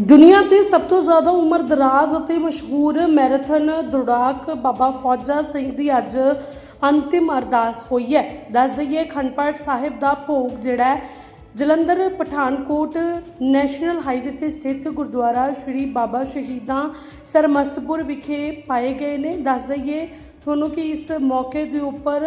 ਦੁਨੀਆ ਤੇ ਸਭ ਤੋਂ ਜ਼ਿਆਦਾ ਉਮਰ ਦਰਾਜ਼ ਅਤੇ ਮਸ਼ਹੂਰ ਮੈਰਾਥਨ ਦੌੜਾਕ ਬਾਬਾ ਫੌਜਾ ਸਿੰਘ ਦੀ ਅੱਜ ਅੰਤਿਮ ਅਰਦਾਸ ਹੋਈ ਹੈ। ਦੱਸ ਦਈਏ, ਖੰਡਪਾਠ ਸਾਹਿਬ ਦਾ ਭੋਗ ਜਿਹੜਾ ਹੈ, ਜਲੰਧਰ ਪਠਾਨਕੋਟ ਨੈਸ਼ਨਲ ਹਾਈਵੇ ਤੇ ਸਥਿਤ ਗੁਰਦੁਆਰਾ ਸ਼੍ਰੀ ਬਾਬਾ ਸ਼ਹੀਦਾਂ ਸਰਮਸਤਪੁਰ ਵਿਖੇ ਪਾਏ ਗਏ ਨੇ। ਦੱਸ ਦਈਏ ਤੁਹਾਨੂੰ ਕਿ ਇਸ ਮੌਕੇ ਦੇ ਉੱਪਰ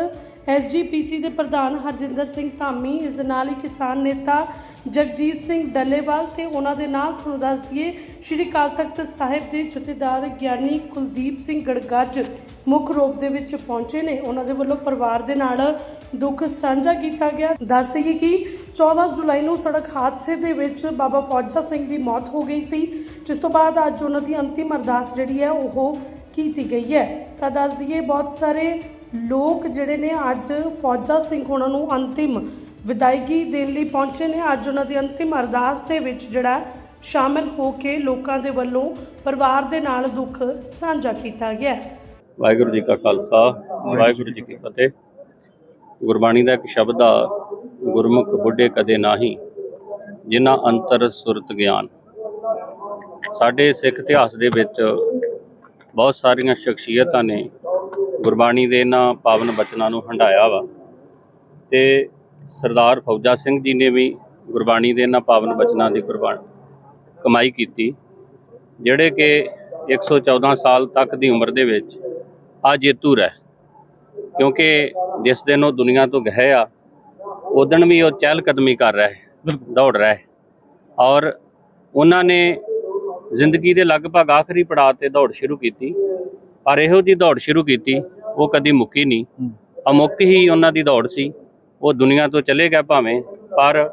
ਐਸਜੀਪੀਸੀ ਦੇ ਪ੍ਰਧਾਨ ਹਰਜਿੰਦਰ ਸਿੰਘ ਧਾਮੀ, ਇਸ ਦੇ ਨਾਲ ਹੀ ਕਿਸਾਨ ਨੇਤਾ ਜਗਜੀਤ ਸਿੰਘ ਡੱਲੇਵਾਲ ਤੇ ਉਹਨਾਂ ਦੇ ਨਾਲ ਤੁਹਾਨੂੰ ਦੱਸ ਦਈਏ, ਸ਼੍ਰੀ ਅਕਾਲ ਤਖਤ ਸਾਹਿਬ ਦੇ ਜਥੇਦਾਰ ਗਿਆਨੀ ਕੁਲਦੀਪ ਸਿੰਘ ਗੜਗੱਜ ਮੁੱਖ ਰੂਪ ਦੇ ਵਿੱਚ ਪਹੁੰਚੇ ਨੇ। ਉਹਨਾਂ ਦੇ ਵੱਲੋਂ ਪਰਿਵਾਰ ਦੇ ਨਾਲ ਦੁੱਖ ਸਾਂਝਾ ਕੀਤਾ ਗਿਆ। ਦੱਸ ਦਈਏ ਕਿ 14 ਜੁਲਾਈ ਨੂੰ ਸੜਕ ਹਾਦਸੇ ਦੇ ਵਿੱਚ ਬਾਬਾ ਫੌਜਾ ਸਿੰਘ ਦੀ ਮੌਤ ਹੋ ਗਈ ਸੀ, ਜਿਸ ਤੋਂ ਬਾਅਦ ਅੱਜ ਉਹਨਾਂ ਦੀ ਅੰਤਿਮ ਅਰਦਾਸ ਜਿਹੜੀ ਹੈ ਉਹ ਕੀਤੀ ਗਈ ਹੈ। ਤਾਂ ਦੱਸ ਦਈਏ, ਬਹੁਤ ਸਾਰੇ ਲੋਕ ਜਿਹੜੇ ਨੇ ਅੱਜ ਫੌਜਾ ਸਿੰਘ ਉਹਨਾਂ ਨੂੰ ਅੰਤਿਮ ਵਿਦਾਇਗੀ ਦੇਣ ਲਈ ਪਹੁੰਚੇ ਨੇ। ਅੱਜ ਉਹਨਾਂ ਦੀ ਅੰਤਿਮ ਅਰਦਾਸ ਦੇ ਵਿੱਚ ਜਿਹੜਾ ਸ਼ਾਮਿਲ ਹੋ ਕੇ ਲੋਕਾਂ ਦੇ ਵੱਲੋਂ ਪਰਿਵਾਰ ਦੇ ਨਾਲ ਦੁੱਖ ਸਾਂਝਾ ਕੀਤਾ ਗਿਆ ਵਾਹਿਗੁਰੂ ਜੀ ਕਾ ਖਾਲਸਾ, ਵਾਹਿਗੁਰੂ ਜੀ ਕੀ ਫਤਿਹ। ਗੁਰਬਾਣੀ ਦਾ ਇੱਕ ਸ਼ਬਦ ਆ, ਗੁਰਮੁਖ ਬੁੱਢੇ ਕਦੇ ਨਾਹੀ, ਜਿਨ੍ਹਾਂ ਅੰਤਰ ਸੁਰਤ ਗਿਆਨ। ਸਾਡੇ ਸਿੱਖ ਇਤਿਹਾਸ ਦੇ ਵਿੱਚ ਬਹੁਤ ਸਾਰੀਆਂ ਸ਼ਖਸੀਅਤਾਂ ਨੇ ਗੁਰਬਾਣੀ ਦੇ ਇਹਨਾਂ ਪਾਵਨ ਬਚਨਾਂ ਨੂੰ ਹੰਡਾਇਆ ਵਾ। ਤੇ ਸਰਦਾਰ ਫੌਜਾ ਸਿੰਘ ਜੀ ਨੇ ਵੀ ਗੁਰਬਾਣੀ ਦੇ ਇਹਨਾਂ ਪਾਵਨ ਬਚਨਾਂ ਦੀ ਕੁਰਬਾਨ ਕਮਾਈ ਕੀਤੀ, ਜਿਹੜੇ ਕਿ 114 ਸਾਲ ਤੱਕ ਦੀ ਉਮਰ ਦੇ ਵਿੱਚ ਆ ਜੇਤੂ ਰਹਿ। ਕਿਉਂਕਿ ਜਿਸ ਦਿਨ ਉਹ ਦੁਨੀਆ ਤੋਂ ਗਏ ਆ ਉਦਣ ਵੀ ਉਹ ਚਹਿਲ ਕਦਮੀ ਕਰ ਰਹੇ, ਦੌੜ ਰਹੇ। ਔਰ ਉਹਨਾਂ ਨੇ ਜ਼ਿੰਦਗੀ ਦੇ ਲਗਭਗ ਆਖਰੀ ਪੜਾਅ ਤੇ ਦੌੜ ਸ਼ੁਰੂ ਕੀਤੀ। ਪਰ ਇਹੋ ਜੀ ਦੌੜ ਸ਼ੁਰੂ ਕੀਤੀ, ਉਹ ਕਦੀ ਮੁੱਕੀ ਨਹੀਂ। ਅਮੁੱਕ ਹੀ ਉਹਨਾਂ ਦੀ ਦੌੜ ਸੀ। ਉਹ ਦੁਨੀਆ ਤੋਂ ਚਲੇ ਗਏ ਭਾਵੇਂ, ਪਰ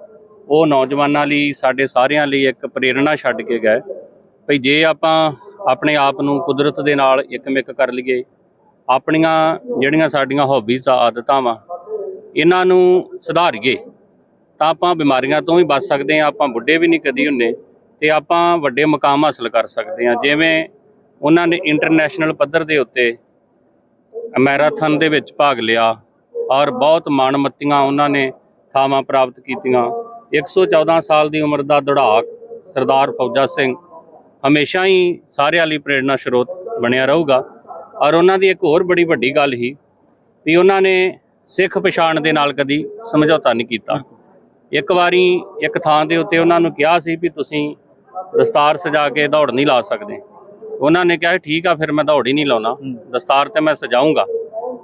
ਉਹ ਨੌਜਵਾਨਾਂ ਲਈ, ਸਾਡੇ ਸਾਰਿਆਂ ਲਈ ਇੱਕ ਪ੍ਰੇਰਣਾ ਛੱਡ ਕੇ ਗਏ। ਭਈ ਜੇ ਆਪਾਂ ਆਪਣੇ ਆਪ ਨੂੰ ਕੁਦਰਤ ਦੇ ਨਾਲ ਇੱਕਮਿਕ ਕਰ ਲਈਏ, ਆਪਣੀਆਂ ਜਿਹੜੀਆਂ ਸਾਡੀਆਂ ਹੌਬੀਜ਼ ਆ, ਆਦਤਾਂ ਵਾ, ਇਹਨਾਂ ਨੂੰ ਸੁਧਾਰੀਏ, ਤਾਂ ਆਪਾਂ ਬਿਮਾਰੀਆਂ ਤੋਂ ਵੀ ਬਚ ਸਕਦੇ ਆ ਆਪਾਂ ਬੁੱਢੇ ਵੀ ਨਹੀਂ ਕਦੀ ਹੁੰਨੇ ਤੇ ਆਪਾਂ ਵੱਡੇ ਮੁਕਾਮ ਹਾਸਲ ਕਰ ਸਕਦੇ ਹਾਂ। ਜਿਵੇਂ ਉਹਨਾਂ ਨੇ ਇੰਟਰਨੈਸ਼ਨਲ ਪੱਧਰ ਦੇ ਉੱਤੇ ਮੈਰਾਥਨ ਦੇ ਵਿੱਚ ਭਾਗ ਲਿਆ ਔਰ ਬਹੁਤ ਮਾਣਮੱਤੀਆਂ ਉਹਨਾਂ ਨੇ ਥਾਵਾਂ ਪ੍ਰਾਪਤ ਕੀਤੀਆਂ। 114 ਸਾਲ ਦੀ ਉਮਰ ਦਾ ਦੌੜਾਕ ਸਰਦਾਰ ਫੌਜਾ ਸਿੰਘ ਹਮੇਸ਼ਾ ਹੀ ਸਾਰਿਆਂ ਲਈ ਪ੍ਰੇਰਣਾ ਸਰੋਤ ਬਣਿਆ ਰਹੂਗਾ। ਔਰ ਉਹਨਾਂ ਦੀ ਇੱਕ ਹੋਰ ਬੜੀ ਵੱਡੀ ਗੱਲ ਹੀ ਵੀ ਉਹਨਾਂ ਨੇ ਸਿੱਖ ਪਛਾਣ ਦੇ ਨਾਲ ਕਦੀ ਸਮਝੌਤਾ ਨਹੀਂ ਕੀਤਾ। ਇੱਕ ਵਾਰੀ ਇੱਕ ਥਾਂ ਦੇ ਉੱਤੇ ਉਹਨਾਂ ਨੂੰ ਕਿਹਾ ਸੀ ਵੀ ਤੁਸੀਂ ਦਸਤਾਰ ਸਜਾ ਕੇ ਦੌੜ ਨਹੀਂ ਲਾ ਸਕਦੇ। ਉਹਨਾਂ ਨੇ ਕਿਹਾ ਠੀਕ ਆ ਫਿਰ ਮੈਂ ਦੌੜ ਹੀ ਨਹੀਂ ਲਾਉਣਾ। ਦਸਤਾਰ ਤੇ ਮੈਂ ਸਜਾਊਂਗਾ।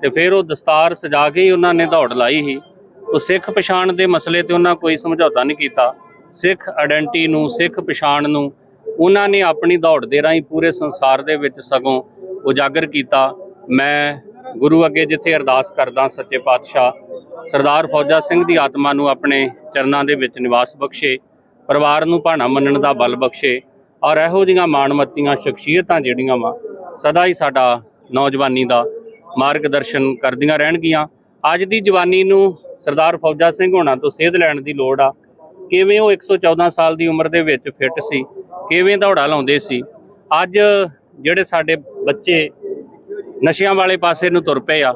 ਤੇ ਫਿਰ ਉਹ ਦਸਤਾਰ ਸਜਾ ਕੇ ਹੀ ਉਹਨਾਂ ਨੇ ਦੌੜ ਲਾਈ ਸੀ। ਉਹ ਸਿੱਖ ਪਛਾਣ ਦੇ ਮਸਲੇ ਤੇ ਉਹਨਾਂ ਕੋਈ ਸਮਝੌਤਾ ਨਹੀਂ ਕੀਤਾ। ਸਿੱਖ ਆਇਡੈਂਟੀ ਨੂੰ ਸਿੱਖ ਪਛਾਣ ਨੂੰ ਉਹਨਾਂ ਨੇ ਆਪਣੀ ਦੌੜ ਦੇ ਰਾਹੀਂ ਪੂਰੇ ਸੰਸਾਰ ਦੇ ਵਿੱਚ ਸਗੋਂ ਉਜਾਗਰ ਕੀਤਾ। ਮੈਂ ਗੁਰੂ ਅੱਗੇ ਜਿੱਥੇ ਅਰਦਾਸ ਕਰਦਾ ਸੱਚੇ ਪਾਤਸ਼ਾਹ ਸਰਦਾਰ ਫੌਜਾ ਸਿੰਘ ਦੀ ਆਤਮਾ ਨੂੰ ਆਪਣੇ ਚਰਨਾਂ ਦੇ ਵਿੱਚ ਨਿਵਾਸ ਬਖਸ਼ੇ। ਪਰਿਵਾਰ ਨੂੰ ਭਾਣਾ ਮੰਨਣ ਦਾ ਬਲ ਬਖਸ਼ੇ ਔਰ ਇਹੋ ਜਿਹੀਆਂ ਮਾਣਮੱਤੀਆਂ ਸ਼ਖਸੀਅਤਾਂ ਜਿਹੜੀਆਂ ਵਾ, ਸਦਾ ਹੀ ਸਾਡਾ ਨੌਜਵਾਨੀ ਦਾ ਮਾਰਗਦਰਸ਼ਨ ਕਰਦੀਆਂ ਰਹਿਣਗੀਆਂ। ਅੱਜ ਦੀ ਜਵਾਨੀ ਨੂੰ ਸਰਦਾਰ ਫੌਜਾ ਸਿੰਘ ਹੋਣਾ ਤੋਂ ਸੇਧ ਲੈਣ ਦੀ ਲੋੜ ਆ। ਕਿਵੇਂ ਉਹ 114 ਸਾਲ ਦੀ ਉਮਰ ਦੇ ਵਿੱਚ ਫਿੱਟ ਸੀ, ਕਿਵੇਂ ਦੌੜਾ ਲਾਉਂਦੇ ਸੀ। ਅੱਜ ਜਿਹੜੇ ਸਾਡੇ ਬੱਚੇ ਨਸ਼ਿਆਂ ਵਾਲੇ ਪਾਸੇ ਨੂੰ ਤੁਰ ਪਏ ਆ,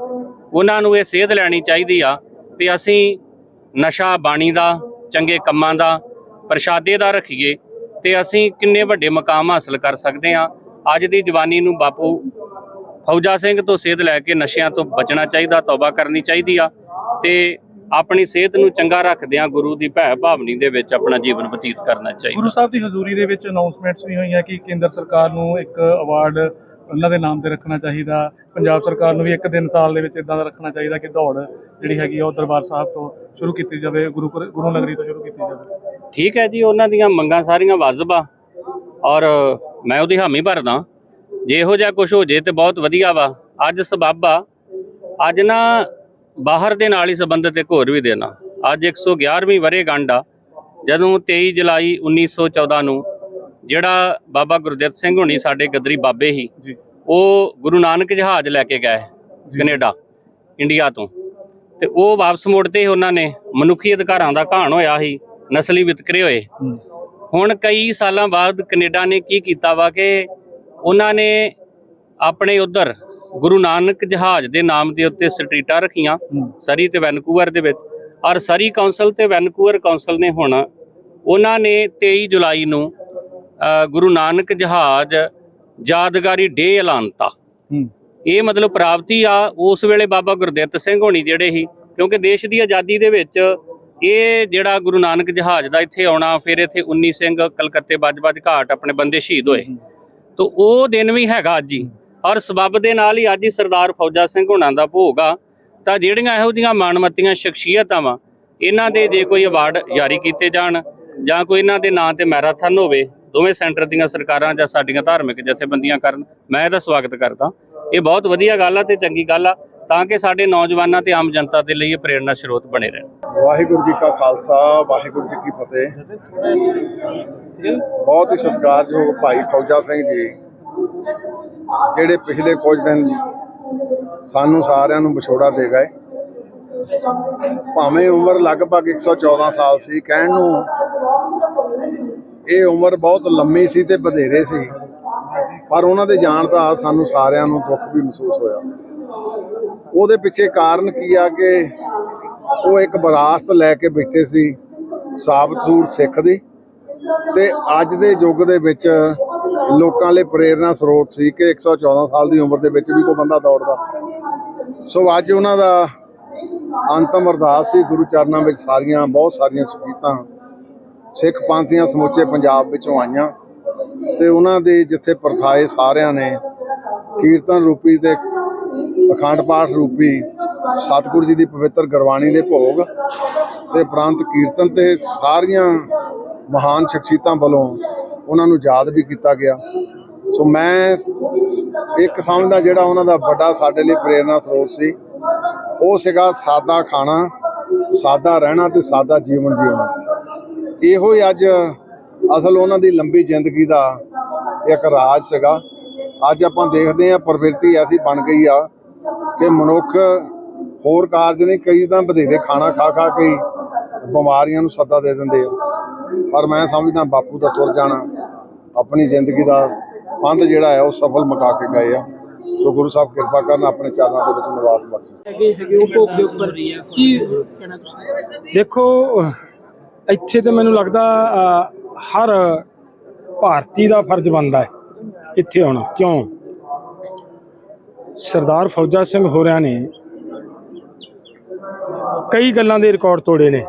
ਉਹਨਾਂ ਨੂੰ ਇਹ ਸੇਧ ਲੈਣੀ ਚਾਹੀਦੀ ਆ ਵੀ ਅਸੀਂ ਨਸ਼ਾ ਬਾਣੀ ਦਾ, ਚੰਗੇ ਕੰਮਾਂ ਦਾ ਪ੍ਰਸ਼ਾਦੇ ਦਾ ਰੱਖੀਏ ਤੇ ਅਸੀਂ ਕਿੰਨੇ ਵੱਡੇ ਮਕਾਮ ਹਾਸਲ ਕਰ ਸਕਦੇ ਹਾਂ। ਅੱਜ ਦੀ ਜਵਾਨੀ ਨੂੰ ਬਾਪੂ ਫੌਜਾ ਸਿੰਘ ਤੋਂ ਸੇਧ ਲੈ ਕੇ ਨਸ਼ਿਆਂ ਤੋਂ ਬਚਣਾ ਚਾਹੀਦਾ, ਤੌਬਾ ਕਰਨੀ ਚਾਹੀਦੀ ਆ ਤੇ ਆਪਣੀ ਸਿਹਤ ਨੂੰ ਚੰਗਾ ਰੱਖਦਿਆਂ ਗੁਰੂ ਦੀ ਭੈ ਭਾਵਨੀ ਦੇ ਵਿੱਚ ਆਪਣਾ ਜੀਵਨ ਬਤੀਤ ਕਰਨਾ ਚਾਹੀਦਾ। ਗੁਰੂ ਸਾਹਿਬ ਦੀ ਹਜ਼ੂਰੀ ਦੇ ਵਿੱਚ ਅਨਾਉਂਸਮੈਂਟਸ ਵੀ ਹੋਈਆਂ ਕਿ ਕੇਂਦਰ ਸਰਕਾਰ ਨੂੰ ਇੱਕ ਅਵਾਰਡ ਉਹਨਾਂ ਦੇ ਨਾਮ ਤੇ ਰੱਖਣਾ ਚਾਹੀਦਾ, ਪੰਜਾਬ ਸਰਕਾਰ ਨੂੰ ਵੀ ਇੱਕ ਦਿਨ ਸਾਲ ਦੇ ਵਿੱਚ ਇਦਾਂ ਦਾ ਰੱਖਣਾ ਚਾਹੀਦਾ ਕਿ ਦੌੜ ਜਿਹੜੀ ਹੈਗੀ ਆ ਉਹ ਦਰਬਾਰ ਸਾਹਿਬ ਤੋਂ ਸ਼ੁਰੂ ਕੀਤੀ ਜਾਵੇ, ਗੁਰੂ ਗੁਰੂ ਨਗਰੀ ਤੋਂ ਸ਼ੁਰੂ ਕੀਤੀ ਜਾਵੇ। ਠੀਕ ਹੈ ਜੀ ਉਹਨਾਂ ਦੀਆਂ ਮੰਗਾਂ ਸਾਰੀਆਂ ਵਾਜਬ ਆ। ਔਰ ਮੈਂ ਉਹਦੀ ਹਾਮੀ ਭਰਦਾ। ਜੇ ਇਹੋ ਜਿਹਾ ਕੁਝ ਹੋ ਜੇ ਤੇ ਬਹੁਤ ਵਧੀਆ ਵਾ। ਅੱਜ ਸਬੱਬ ਆ ਅੱਜ ਨਾ ਬਾਹਰ ਦੇ ਨਾਲ ਹੀ ਸੰਬੰਧਿਤ ਇੱਕ ਹੋਰ ਵੀ ਦੇਣਾ ਅੱਜ 111ਵੀਂ ਵਰ੍ਹੇਗੰਢ ਆ। ਜਦੋਂ 23 ਜੁਲਾਈ 1914 ਨੂੰ ਜਿਹੜਾ ਬਾਬਾ ਗੁਰਦਿੱਤ ਸਿੰਘ ਹੁਣੀ ਸਾਡੇ ਗਦਰੀ ਬਾਬੇ ਹੀ ਉਹ ਗੁਰੂ ਨਾਨਕ ਜਹਾਜ਼ ਲੈ ਕੇ ਗਏ ਕੈਨੇਡਾ ਇੰਡੀਆ ਤੋਂ। ਤੇ ਉਹ ਵਾਪਸ ਮੁੜਦੇ ਉਹਨਾਂ ਨੇ ਮਨੁੱਖੀ ਅਧਿਕਾਰਾਂ ਦਾ ਘਾਣ ਹੋਇਆ ਸੀ। ਨਸਲੀ ਵਿਤਕਰੇ ਹੋਏ। ਹੁਣ ਕਈ ਸਾਲਾਂ ਬਾਅਦ ਕੈਨੇਡਾ ਨੇ ਕੀ ਕੀਤਾ ਵਾ ਕਿ ਉਹਨਾਂ ਨੇ ਆਪਣੇ ਉਧਰ ਗੁਰੂ ਨਾਨਕ ਜਹਾਜ਼ ਦੇ ਨਾਮ ਦੇ ਉੱਤੇ ਸਟਰੀਟਾਂ ਰੱਖੀਆਂ। ਸਰੀ ਤੇ ਵੈਨਕੂਵਰ ਦੇ ਵਿੱਚ ਔਰ ਸਰੀ ਕਾਉਂਸਲ ਤੇ ਵੈਨਕੂਵਰ ਕਾਉਂਸਲ ਨੇ ਹੁਣ ਉਹਨਾਂ ਨੇ 23 ਜੁਲਾਈ ਨੂੰ ਗੁਰੂ ਨਾਨਕ ਜਹਾਜ਼ ਯਾਦਗਾਰੀ ਡੇ ਐਲਾਨਤਾ ਇਹ ਮਤਲਬ ਪ੍ਰਾਪਤੀ ਆ ਉਸ ਵੇਲੇ ਬਾਬਾ ਗੁਰਦਿੱਤ ਸਿੰਘ ਹੋਣੀ ਜਿਹੜੇ ਸੀ ਕਿਉਂਕਿ ਦੇਸ਼ ਦੀ ਆਜ਼ਾਦੀ ਦੇ ਵਿੱਚ ਇਹ ਜਿਹੜਾ ਗੁਰੂ ਨਾਨਕ ਜਹਾਜ਼ ਦਾ ਇੱਥੇ ਆਉਣਾ, ਫਿਰ ਇੱਥੇ 19 ਸਿੰਘ ਕਲਕੱਤੇ ਬੱਜ-ਬੱਜ ਘਾਟ ਆਪਣੇ ਬੰਦੇ ਸ਼ਹੀਦ ਹੋਏ। ਤੋ ਉਹ ਦਿਨ ਵੀ ਹੈਗਾ ਅੱਜ ਹੀ। ਔਰ ਸਬੱਬ ਦੇ ਨਾਲ ਹੀ ਅੱਜ ਹੀ ਸਰਦਾਰ ਫੌਜਾ ਸਿੰਘ ਹੁਣਾਂ ਦਾ ਭੋਗ ਆ। ਤਾਂ ਜਿਹੜੀਆਂ ਇਹੋ ਜਿਹੀਆਂ ਮਾਣਮੱਤੀਆਂ ਸ਼ਖਸੀਅਤਾਂ ਵਾ, ਇਹਨਾਂ ਦੇ ਜੇ ਕੋਈ ਅਵਾਰਡ ਜਾਰੀ ਕੀਤੇ ਜਾਣ ਜਾਂ ਕੋਈ ਇਹਨਾਂ ਦੇ ਨਾਂ ਤੇ ਮੈਰਾਥਨ ਹੋਵੇ, ਦੋਵੇਂ ਸੈਂਟਰ ਦੀਆਂ ਸਰਕਾਰਾਂ ਜਾਂ ਸਾਡੀਆਂ ਧਾਰਮਿਕ ਜਥੇਬੰਦੀਆਂ ਕਰਨ, ਮੈਂ ਇਹਦਾ ਸਵਾਗਤ ਕਰਦਾ। ਇਹ ਬਹੁਤ ਵਧੀਆ ਗੱਲ ਆ ਤੇ ਚੰਗੀ ਗੱਲ ਆ। ਤਾਂ ਕਿ ਸਾਡੇ ਨੌਜਵਾਨਾਂ ਤੇ ਆਮ ਜਨਤਾ ਦੇ ਲਈ ਇਹ ਪ੍ਰੇਰਣਾ ਸਰੋਤ ਬਣੇ ਰਹਿਣ। ਵਾਹਿਗੁਰੂ ਜੀ ਕਾ ਖਾਲਸਾ, ਵਾਹਿਗੁਰੂ ਜੀ ਕੀ ਫਤਿਹ। ਬਹੁਤ ਹੀ ਸਤਿਕਾਰਯੋਗ ਭਾਈ ਫੌਜਾ ਸਿੰਘ ਜੀ, ਜਿਹੜੇ ਪਿਛਲੇ ਕੁਝ ਦਿਨ ਸਾਨੂੰ ਸਾਰਿਆਂ ਨੂੰ ਵਿਛੋੜਾ ਦੇ ਗਏ। ਭਾਵੇਂ ਉਮਰ ਲਗਭਗ 114 ਸਾਲ ਸੀ, ਕਹਿਣ ਨੂੰ ਇਹ ਉਮਰ ਬਹੁਤ ਲੰਮੀ ਸੀ ਤੇ ਵਧੇਰੇ ਸੀ, ਪਰ ਉਹਨਾਂ ਦੇ ਜਾਣ ਦਾ ਸਾਨੂੰ ਸਾਰਿਆਂ ਨੂੰ ਦੁੱਖ ਵੀ ਮਹਿਸੂਸ ਹੋਇਆ। ਉਹਦੇ ਪਿੱਛੇ ਕਾਰਨ ਕੀ ਆ ਕਿ ਉਹ ਇੱਕ ਵਿਰਾਸਤ ਲੈ ਕੇ ਬੈਠੇ ਸੀ ਸਾਬਤ ਸੂਰ ਸਿੱਖ ਦੀ ਤੇ ਅੱਜ ਦੇ ਯੁੱਗ ਦੇ ਵਿੱਚ ਲੋਕਾਂ ਲਈ ਪ੍ਰੇਰਣਾ ਸਰੋਤ ਸੀ ਕਿ 114 ਸਾਲ ਦੀ ਉਮਰ ਦੇ ਵਿੱਚ ਵੀ ਕੋਈ ਬੰਦਾ ਦੌੜਦਾ। ਸੋ ਅੱਜ ਉਹਨਾਂ ਦਾ ਅੰਤਮ ਅਰਦਾਸ ਸੀ, ਗੁਰੂ ਚਰਨਾਂ ਵਿੱਚ ਸਾਰੀਆਂ, ਬਹੁਤ ਸਾਰੀਆਂ ਸ਼ਹੀਦਾਂ ਸਿੱਖ ਪੰਥੀਆਂ ਸਮੁੱਚੇ ਪੰਜਾਬ ਵਿੱਚੋਂ ਆਈਆਂ ਤੇ ਉਹਨਾਂ ਦੇ ਜਿੱਥੇ ਪਰਖਾਏ ਸਾਰਿਆਂ ਨੇ ਕੀਰਤਨ ਰੂਪੀ ਤੇ ਅਖੰਡ ਪਾਠ ਰੂਪੀ ਸਤਿਗੁਰੂ ਜੀ ਦੀ ਪਵਿੱਤਰ ਗੁਰਬਾਣੀ ਦੇ ਭੋਗ ਤੇ ਪ੍ਰਾਂਤ ਕੀਰਤਨ ਤੇ ਸਾਰੀਆਂ ਮਹਾਨ ਸ਼ਖਸੀਅਤਾਂ ਵੱਲੋਂ ਉਹਨਾਂ ਨੂੰ ਯਾਦ ਵੀ ਕੀਤਾ ਗਿਆ। ਸੋ ਮੈਂ ਇੱਕ ਸਮਝਦਾ ਜਿਹੜਾ ਉਹਨਾਂ ਦਾ ਵੱਡਾ ਸਾਡੇ ਲਈ ਪ੍ਰੇਰਣਾ ਸਰੋਤ ਸੀ। ਉਹ ਸੀਗਾ ਸਾਦਾ ਖਾਣਾ, ਸਾਦਾ ਰਹਿਣਾ ਤੇ ਸਾਦਾ ਜੀਵਨ ਜਿਉਣਾ। ਇਹੋ ਹੀ ਅੱਜ ਅਸਲ ਉਹਨਾਂ ਦੀ ਲੰਬੀ ਜ਼ਿੰਦਗੀ ਦਾ ਇੱਕ ਰਾਜ ਸੀਗਾ। ਅੱਜ ਆਪਾਂ ਦੇਖਦੇ ਹਾਂ ਪ੍ਰਵਿਰਤੀ ਐਸੀ ਬਣ ਗਈ ਆ ਕਿ ਮਨੁੱਖ ਹੋਰ ਕਾਰਜ ਨਹੀਂ, ਕਈ ਤਾਂ ਬਧੇਰੇ ਖਾਣਾ ਖਾ ਖਾ ਕੇ ਬਿਮਾਰੀਆਂ ਨੂੰ ਸੱਦਾ ਦੇ ਦਿੰਦੇ ਆ। ਪਰ ਮੈਂ ਸਮਝਦਾ ਬਾਪੂ ਦਾ ਤੁਰ ਜਾਣਾ, ਆਪਣੀ ਜ਼ਿੰਦਗੀ ਦਾ ਪੰਧ ਜਿਹੜਾ ਹੈ, ਉਹ ਸਫਲ ਮੁਕਾ ਕੇ ਗਏ ਆ। ਸੋ ਗੁਰੂ ਸਾਹਿਬ ਕਿਰਪਾ ਕਰਨ ਆਪਣੇ ਚਰਨਾਂ ਦੇ ਵਿੱਚ ਨਿਵਾਸ ਬਖਸ਼ੇ। ਦੇਖੋ, ਇੱਥੇ ਤੇ ਮੈਨੂੰ ਲੱਗਦਾ ਹਰ ਭਾਰਤੀ ਦਾ ਫਰਜ਼ ਬਣਦਾ ਹੈ, ਇੱਥੇ ਆਉਣਾ। ਕਿਉਂ? ਸਰਦਾਰ ਫੌਜਾ ਸਿੰਘ ਹੋਰਿਆਂ ਨੇ ਕਈ ਗੱਲਾਂ ਦੇ ਰਿਕਾਰਡ ਤੋੜੇ ਨੇ।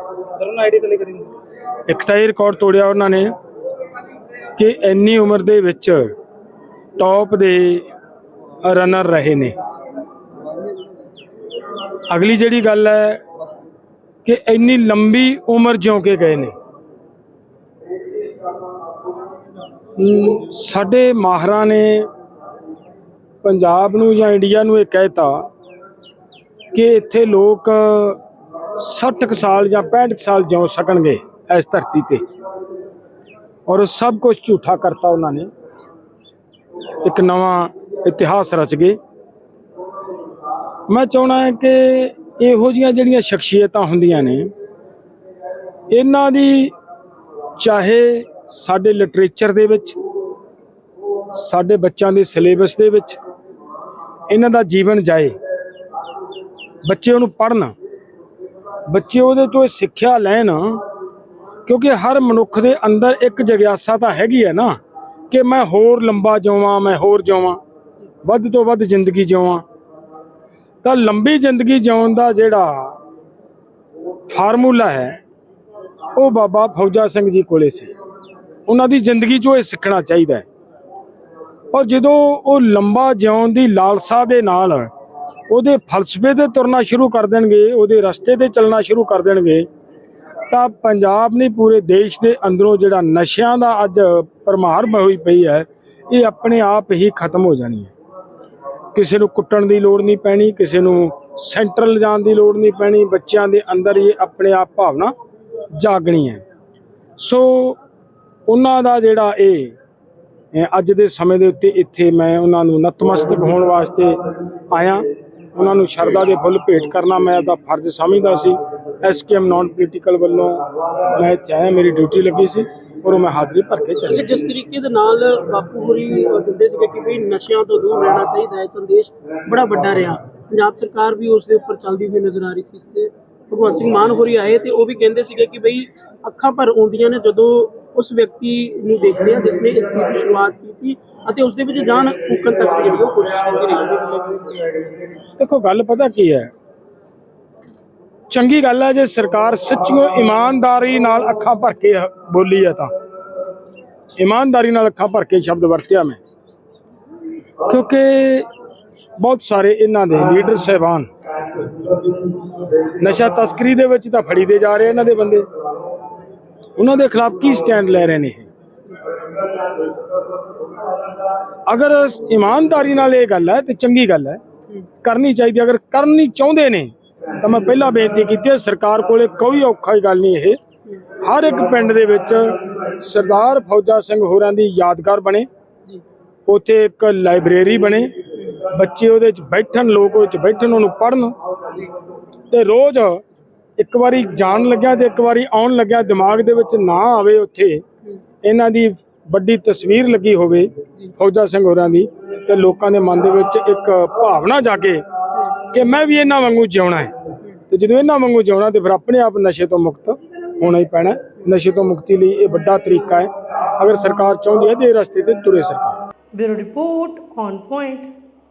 ਇੱਕ ਤਾਂ ਇਹ ਰਿਕਾਰਡ ਤੋੜਿਆ ਉਹਨਾਂ ਨੇ ਕਿ ਇੰਨੀ ਉਮਰ ਦੇ ਵਿੱਚ ਟੌਪ ਦੇ ਰਨਰ ਰਹੇ ਨੇ। ਅਗਲੀ ਜਿਹੜੀ ਗੱਲ ਹੈ ਕਿ ਇੰਨੀ ਲੰਬੀ ਉਮਰ ਜਿਉਂ ਕੇ ਗਏ ਨੇ। ਸਾਡੇ ਮਾਹਰਾਂ ਨੇ ਪੰਜਾਬ ਨੂੰ ਜਾਂ ਇੰਡੀਆ ਨੂੰ ਇਹ ਕਹਿਤਾ ਕਿ ਇੱਥੇ ਲੋਕ 60 ਕੁ ਸਾਲ ਜਾਂ 65 ਕੁ ਸਾਲ ਜਿਉ ਸਕਣਗੇ ਇਸ ਧਰਤੀ ਤੇ। ਔਰ ਸਭ ਕੁਝ ਝੂਠਾ ਕਰਤਾ ਉਹਨਾਂ ਨੇ। ਇੱਕ ਨਵਾਂ ਇਤਿਹਾਸ ਰਚ ਗਏ। ਮੈਂ ਚਾਹਣਾ ਹੈ ਕਿ ਇਹੋ ਜੀਆਂ ਜਿਹੜੀਆਂ ਸ਼ਖਸੀਅਤਾਂ ਹੁੰਦੀਆਂ ਨੇ, ਇਹਨਾਂ ਦੀ ਚਾਹੇ ਸਾਡੇ ਲਿਟਰੇਚਰ ਦੇ ਵਿੱਚ, ਸਾਡੇ ਬੱਚਿਆਂ ਦੇ ਸਿਲੇਬਸ ਦੇ ਵਿੱਚ ਇਹਨਾਂ ਦਾ ਜੀਵਨ ਜਾਏ। ਬੱਚੇ ਉਹਨੂੰ ਪੜ੍ਹਨ। ਬੱਚੇ ਉਹਦੇ ਤੋਂ ਇਹ ਸਿੱਖਿਆ ਲੈਣ, ਕਿਉਂਕਿ ਹਰ ਮਨੁੱਖ ਦੇ ਅੰਦਰ ਇੱਕ ਜਗਿਆਸਾ ਤਾਂ ਹੈਗੀ ਹੈ ਨਾ, ਕਿ ਮੈਂ ਹੋਰ ਲੰਬਾ ਜਿਵਾਂ ਮੈਂ ਹੋਰ ਜਿਵਾਂ ਵੱਧ ਤੋਂ ਵੱਧ ਜ਼ਿੰਦਗੀ ਜਿਵਾਂ ਤਾਂ ਲੰਬੀ ਜ਼ਿੰਦਗੀ ਜਿਉਣ ਦਾ ਜਿਹੜਾ ਫਾਰਮੂਲਾ ਹੈ, ਉਹ ਬਾਬਾ ਫੌਜਾ ਸਿੰਘ ਜੀ ਕੋਲੇ ਸੀ। ਉਹਨਾਂ ਦੀ ਜ਼ਿੰਦਗੀ 'ਚੋਂ ਇਹ ਸਿੱਖਣਾ ਚਾਹੀਦਾ ਹੈ। ਔਰ ਜਦੋਂ ਉਹ ਲੰਬਾ ਜਿਉਣ ਦੀ ਲਾਲਸਾ ਦੇ ਨਾਲ ਉਹਦੇ ਫਲਸਫੇ ਤੇ ਤੁਰਨਾ ਸ਼ੁਰੂ ਕਰ ਦੇਣਗੇ, ਉਹਦੇ ਰਸਤੇ ਤੇ ਚੱਲਣਾ ਸ਼ੁਰੂ ਕਰ ਦੇਣਗੇ, ਤਾਂ ਪੰਜਾਬ ਨਹੀਂ, ਪੂਰੇ ਦੇਸ਼ ਦੇ ਅੰਦਰੋਂ ਜਿਹੜਾ ਨਸ਼ਿਆਂ ਦਾ ਅੱਜ ਪਰਮਾਰ ਹੋਈ ਪਈ ਹੈ, ਇਹ ਆਪਣੇ ਆਪ ਹੀ ਖਤਮ ਹੋ ਜਾਣੀ ਹੈ। ਕਿਸੇ ਨੂੰ ਕੁੱਟਣ ਦੀ ਲੋੜ ਨਹੀਂ ਪੈਣੀ, ਕਿਸੇ ਨੂੰ ਸੈਂਟਰਲ ਜਾਣ ਦੀ ਲੋੜ ਨਹੀਂ ਪੈਣੀ, ਬੱਚਿਆਂ ਦੇ ਅੰਦਰ ਇਹ ਆਪਣੇ ਆਪ ਭਾਵਨਾ ਜਾਗਣੀ ਹੈ। ਸੋ ਉਹਨਾਂ ਦਾ ਜਿਹੜਾ ਇਹ ਇਹ ਅੱਜ ਦੇ ਸਮੇਂ ਦੇ ਉੱਤੇ ਇੱਥੇ ਮੈਂ ਉਹਨਾਂ ਨੂੰ ਨਤਮਸਤਕ ਹੋਣ ਵਾਸਤੇ ਆਇਆ। ਉਹਨਾਂ ਨੂੰ ਸ਼ਰਧਾ ਦੇ ਫੁੱਲ ਭੇਟ ਕਰਨਾ ਮੈਂ ਦਾ ਫਰਜ਼ ਸਮਝਦਾ ਸੀ। ਐਸਕੇਐਮ ਨਾਨ ਪੋਲੀਟੀਕਲ ਵੱਲੋਂ ਮੈਂ ਇੱਥੇ ਆਇਆ ਮੇਰੀ ਡਿਊਟੀ ਲੱਗੀ ਸੀ ਔਰ ਮੈਂ ਹਾਜ਼ਰੀ ਭਰ ਕੇ ਚਲੇ ਅੱਛਾ ਜਿਸ ਤਰੀਕੇ ਦੇ ਨਾਲ ਬਾਪੂ ਹੋਰੀ ਦਿੰਦੇ ਸੀਗੇ ਕਿ ਵੀ ਨਸ਼ਿਆਂ ਤੋਂ ਦੂਰ ਰਹਿਣਾ ਚਾਹੀਦਾ ਹੈ ਸੰਦੇਸ਼ ਬੜਾ ਵੱਡਾ ਰਿਹਾ। ਪੰਜਾਬ ਸਰਕਾਰ ਵੀ ਉਸ ਦੇ ਉੱਪਰ ਚੱਲਦੀ ਹੋਈ ਨਜ਼ਰ ਆ ਰਹੀ ਸੀ ਇਸ ਭਗਵੰਤ ਸਿੰਘ ਮਾਨ ਹੋਰੀ ਆਏ ਤੇ ਉਹ ਵੀ ਕਹਿੰਦੇ ਸੀਗੇ ਕਿ ਬਈ ਅੱਖਾਂ ਭਰ ਆਉਂਦੀਆਂ ਨੇ ਜਦੋਂ ਉਸ ਵਿਅਕਤੀ ਨੂੰ ਦੇਖਦੇ ਹਾਂ, ਜਿਸ ਨੇ ਇਸ ਚੀਜ਼ ਦੀ ਸ਼ੁਰੂਆਤ ਕੀਤੀ ਅਤੇ ਉਸ ਦੇ ਵਿੱਚ ਜਾਨ ਫੂਕਣ ਤੱਕ ਜਿਹੜੀ ਉਹ ਕੋਸ਼ਿਸ਼ ਕੀਤੀ ਰਹੀ ਦੇਖੋ, ਗੱਲ ਪਤਾ ਕੀ ਹੈ? ਚੰਗੀ ਗੱਲ ਹੈ ਜੇ ਸਰਕਾਰ ਸੱਚੀਓ ਇਮਾਨਦਾਰੀ ਨਾਲ ਅੱਖਾਂ ਭਰ ਕੇ ਬੋਲੀ ਹੈ ਤਾਂ। ਇਮਾਨਦਾਰੀ ਨਾਲ ਅੱਖਾਂ ਭਰ ਕੇ ਸ਼ਬਦ ਵਰਤਿਆ ਮੈਂ। ਕਿਉਂਕਿ ਬਹੁਤ ਸਾਰੇ ਇਹਨਾਂ ਦੇ ਲੀਡਰ ਸਹਿਬਾਨ ਨਸ਼ਾ ਤਸਕਰੀ ਦੇ ਵਿੱਚ ਤਾਂ ਫੜੀ ਦੇ ਜਾ ਰਹੇ ਇਹਨਾਂ ਦੇ ਬੰਦੇ। ਉਹਨਾਂ ਦੇ ਖਿਲਾਫ ਕੀ ਸਟੈਂਡ ਲੈ ਰਹੇ ਨੇ ਇਹ? ਅਗਰ ਇਮਾਨਦਾਰੀ ਨਾਲ ਇਹ ਗੱਲ ਹੈ ਤੇ ਚੰਗੀ ਗੱਲ ਹੈ, ਕਰਨੀ ਚਾਹੀਦੀ ਅਗਰ ਕਰਨੀ ਚਾਹੁੰਦੇ ਨੇ, ਤਾਂ ਮੈਂ ਪਹਿਲਾਂ ਬੇਨਤੀ ਕੀਤੀ ਹੈ, ਸਰਕਾਰ ਕੋਲੇ ਕੋਈ ਔਖਾ ਗੱਲ ਨਹੀਂ ਇਹ। ਹਰ ਇੱਕ ਪਿੰਡ ਦੇ ਵਿੱਚ ਸਰਦਾਰ ਫੌਜਾ ਸਿੰਘ ਹੋਰਾਂ ਦੀ ਯਾਦਗਾਰ ਬਣੇ, ਉੱਥੇ ਇੱਕ ਲਾਇਬ੍ਰੇਰੀ ਬਣੇ, ਬੱਚੇ ਉਹਦੇ ਵਿੱਚ ਬੈਠਣ, ਲੋਕ ਉਹਦੇ ਵਿੱਚ ਬੈਠਣ, ਉਹਨੂੰ ਪੜ੍ਹਨ। ਤੇ ਰੋਜ਼ ਇੱਕ ਵਾਰੀ ਜਾਣ ਲੱਗਿਆ ਤੇ ਇੱਕ ਵਾਰੀ ਆਉਣ ਲੱਗਿਆ, ਦਿਮਾਗ ਦੇ ਵਿੱਚ ਨਾ ਆਵੇ ਉੱਥੇ, ਇਹਨਾਂ ਦੀ ਵੱਡੀ ਤਸਵੀਰ ਲੱਗੀ ਹੋਵੇ ਫੌਜਾ ਸਿੰਘ ਹੋਰਾਂ ਦੀ ਤੇ ਲੋਕਾਂ ਦੇ ਮਨ ਦੇ ਵਿੱਚ ਇੱਕ ਭਾਵਨਾ ਜਾਗੇ ਕਿ ਮੈਂ ਵੀ ਇਹਨਾਂ ਵਾਂਗੂ ਜਿਉਣਾ ਹੈ। ਤੇ ਜਦੋਂ ਇਹਨਾਂ ਵਾਂਗੂ ਜਿਉਣਾ ਤੇ ਫਿਰ ਆਪਣੇ ਆਪ ਨਸ਼ੇ ਤੋਂ ਮੁਕਤ ਹੋਣਾ ਹੀ ਪੈਣਾ ਨਸ਼ੇ ਤੋਂ ਮੁਕਤੀ ਲਈ ਇਹ ਵੱਡਾ ਤਰੀਕਾ ਹੈ। ਅਗਰ ਸਰਕਾਰ ਚਾਹੁੰਦੀ ਹੈ ਤੇ ਇਹ ਰਸਤੇ ਤੇ ਤੁਰੇ ਸਰਕਾਰ। Bureau report on point.